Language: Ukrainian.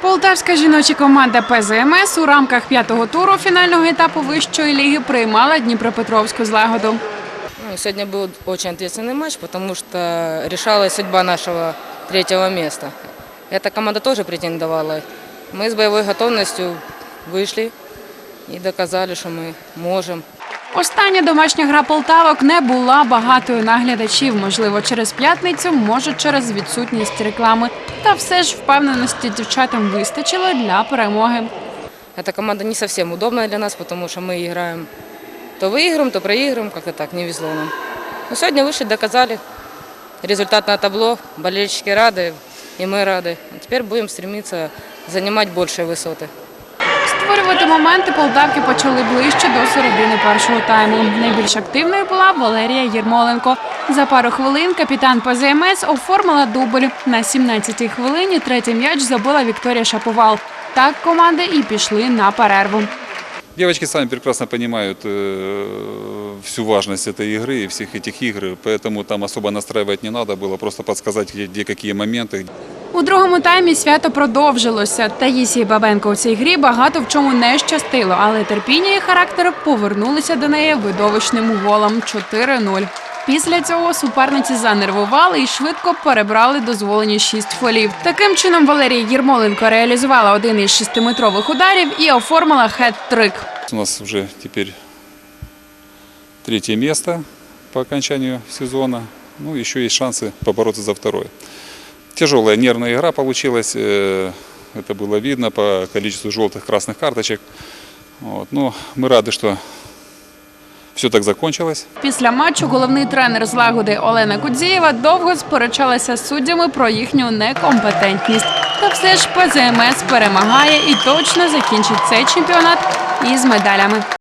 Полтавська жіноча команда ПЗМС у рамках п'ятого туру фінального етапу вищої ліги приймала Дніпропетровську злагоду. Ну, сегодня был очень ответственный матч, потому что решалась судьба нашего третьего места. Эта команда тоже претендовала. Мы с боевой готовностью вышли и доказали, что мы можем. Остання домашня гра полтавок не була багатою на глядачів. Можливо, через п'ятницю, може через відсутність реклами. Та все ж впевненості дівчатам вистачило для перемоги. Эта команда не совсем удобная для нас, потому что мы играем то выиграем, то проиграем, как-то так, не везло нам. Но сегодня вышли, доказали. Результат на табло, болельщики рады, и мы рады. А теперь будем стремиться занимать большие высоты. Створювати моменти полтавки почали ближче до середини першого тайму. Найбільш активною була Валерія Єрмоленко. За пару хвилин капітан ПЗМС оформила дубль. На 17-й хвилині третій м'яч забила Вікторія Шаповал. Так команди і пішли на перерву. Девочки сами прекрасно понимают э, всю важность этой игры и всех этих игр, поэтому там особо настраивать не надо было, просто подсказать, где, где какие моменты. У другому таймі свято продовжилося. Таїсії Бабенко у цій грі багато в чому не щастило, але терпіння і характер повернулися до неї видовищним голом 4-0. Після цього суперниці занервували і швидко перебрали дозволені шість фолів. Таким чином Валерія Єрмоленко реалізувала один із шестиметрових ударів і оформила хет-трик. У нас уже теперь третье место по окончанию сезона, ну еще есть шансы побороться за второе. Тяжелая нервная игра получилась, э, это было видно по количеству желтых, красных карточек. Вот. Но мы рады, что все так закончилось. Після матчу головний тренер злагоди Олена Кудзієва довго сперечалася з суддями про їхню некомпетентність. Та все ж ПЗМС перемагає і точно закінчить цей чемпіонат із медалями.